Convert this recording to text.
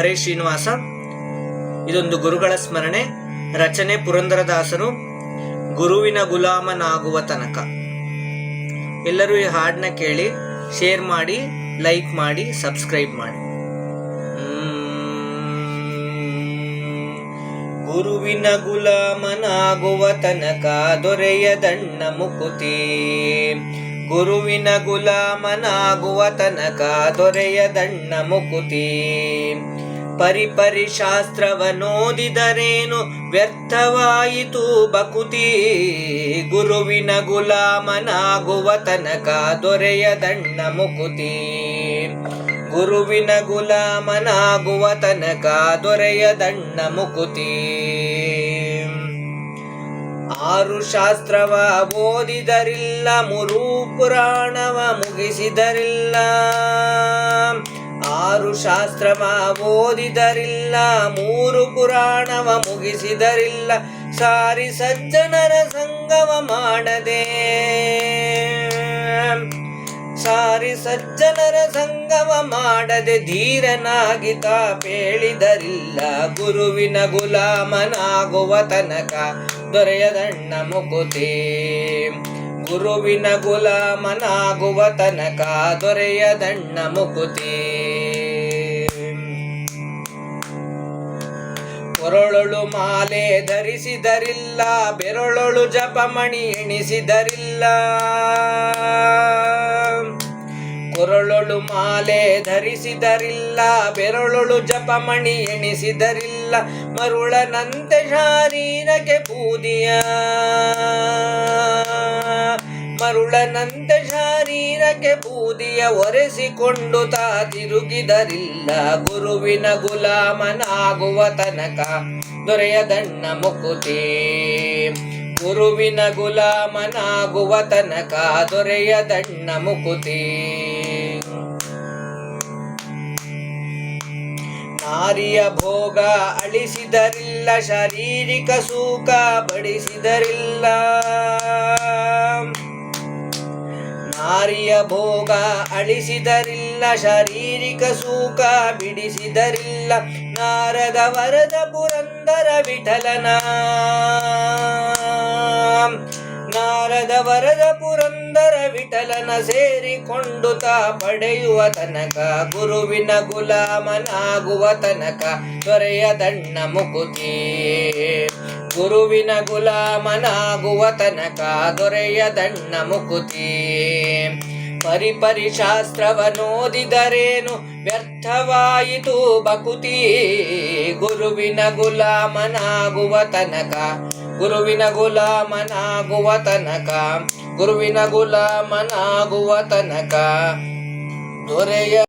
ಹರೇ ಶ್ರೀನಿವಾಸ. ಇದೊಂದು ಗುರುಗಳ ಸ್ಮರಣೆ, ರಚನೆ ಪುರಂದರದಾಸರು ಗುರುವಿನ ಗುಲಾಮನಾಗುವ ತನಕ. ಎಲ್ಲರೂ ಈ ಹಾಡನ್ನ ಕೇಳಿ, ಶೇರ್ ಮಾಡಿ, ಲೈಕ್ ಮಾಡಿ, ಸಬ್ಸ್ಕ್ರೈಬ್ ಮಾಡಿ. ಗುರುವಿನ ಗುಲಾಮನಾಗುವ ತನಕ ದೊರೆಯದಣ್ಣ ಮುಕುತಿ. ಗುರುವಿನ ಗುಲಾಮನಾಗುವ ತನಕ ದೊರೆಯದಣ್ಣ ಮುಕುತಿ. ಪರಿಪರಿ ಶಾಸ್ತ್ರವನೋದಿದರೇನು ವ್ಯರ್ಥವಾಯಿತು ಬಕುತಿ ಗುರುವಿನ ಗುಲಾಮನಾಗುವ ತನಕ ದೊರೆಯದಣ್ಣ ಮುಕುತಿ. ಗುರುವಿನ ಗುಲಾಮನಾಗುವ ತನಕ ದೊರೆಯದಣ್ಣ ಮುಕುತಿ. ಆರು ಶಾಸ್ತ್ರವ ಓದಿದರಿಲ್ಲ, ಮುರು ಪುರಾಣವ ಮುಗಿಸಿದರಿಲ್ಲ. ಆರು ಶಾಸ್ತ್ರವ ಓದಿದರಿಲ್ಲ, ಮೂರು ಪುರಾಣವ ಮುಗಿಸಿದರಿಲ್ಲ, ಸಾರಿ ಸಜ್ಜನರ ಸಂಗವ ಮಾಡದೆ. ಸಾರಿ ಸಜ್ಜನರ ಸಂಗಮ ಮಾಡದೆ ಧೀರನಾಗಿ ತಾಪೇಳಿದರಿಲ್ಲ, ಗುರುವಿನ ಗುಲಾಮನಾಗುವ ತನಕ ದೊರೆಯದಣ್ಣ ಮುಕುತಿ. ಗುರುವಿನ ಗುಲಾಮನಾಗುವ ತನಕ ದೊರೆಯದಣ್ಣ ಮುಕುತಿ. ಕೊರಳೊಳು ಮಾಲೆ ಧರಿಸಿದರಿಲ್ಲ, ಬೆರಳಳು ಜಪಮಣಿ ಎಣಿಸಿದರಿಲ್ಲ. ಕೊರಳೊಳು ಮಾಲೆ ಧರಿಸಿದರಿಲ್ಲ, ಬೆರಳೊಳು ಜಪಮಣಿ ಎಣಿಸಿದರಿಲ್ಲ, ಮರುಳನಂತೆ ಶಾರೀರಕ್ಕೆ ಬೂದಿಯ ಮರುಳನಂತೆ ಶಾರೀರಕ್ಕೆ ಬೂದಿಯ ಒರೆಸಿಕೊಂಡು ತಾ ತಿರುಗಿದರಿಲ್ಲ. ಗುರುವಿನ ಗುಲಾಮನಾಗುವ ತನಕ ದೊರೆಯದಣ್ಣ ಮುಕುತಿ ಗುರುವಿನ ಗುಲಾಮನಾಗುವ ತನಕ ದೊರೆಯದಣ್ಣ ಮುಕುತಿ ನಾರಿಯ ಭೋಗ ಅಳಿಸಿದರಿಲ್ಲ, ಶಾರೀರಿಕ ಸೂಕ ಬಡಿಸಿದರಿಲ್ಲ. ನಾರಿಯ ಭೋಗ ಅಳಿಸಿದರಿಲ್ಲ, ಶಾರೀರಿಕ ಸೂಖ ಬಿಡಿಸಿದರಿಲ್ಲ, ನಾರದ ವರದ ಪುರಂದರ ವಿಠಲನ. ನಾರದ ವರದ ಪುರಂದರ ವಿಠಲನ ಸೇರಿಕೊಂಡು ತಾ ಪಡೆಯುವ ತನಕ, ಗುರುವಿನ ಗುಲಾಮನಾಗುವ ತನಕ ದೊರೆಯದಣ್ಣ ಮುಕುತಿ ಗುರುವಿನ ಗುಲಾಮನಾಗುವ ತನಕ ದೊರೆಯದಣ್ಣ ಮುಕುತಿ. ಪರಿಪರಿ ಶಾಸ್ತ್ರವನೋದಿದರೇನು ವ್ಯರ್ಥವಾಯಿತು ಬಕುತಿ ಗುರುವಿನ ಗುಲಾಮನಾಗುವ ತನಕ, ಗುರುವಿನ ಗುಲಾಮನಾಗುವ ತನಕ, ಗುರುವಿನ ಗುಲಾಮನಾಗುವ ತನಕ ದೊರೆಯ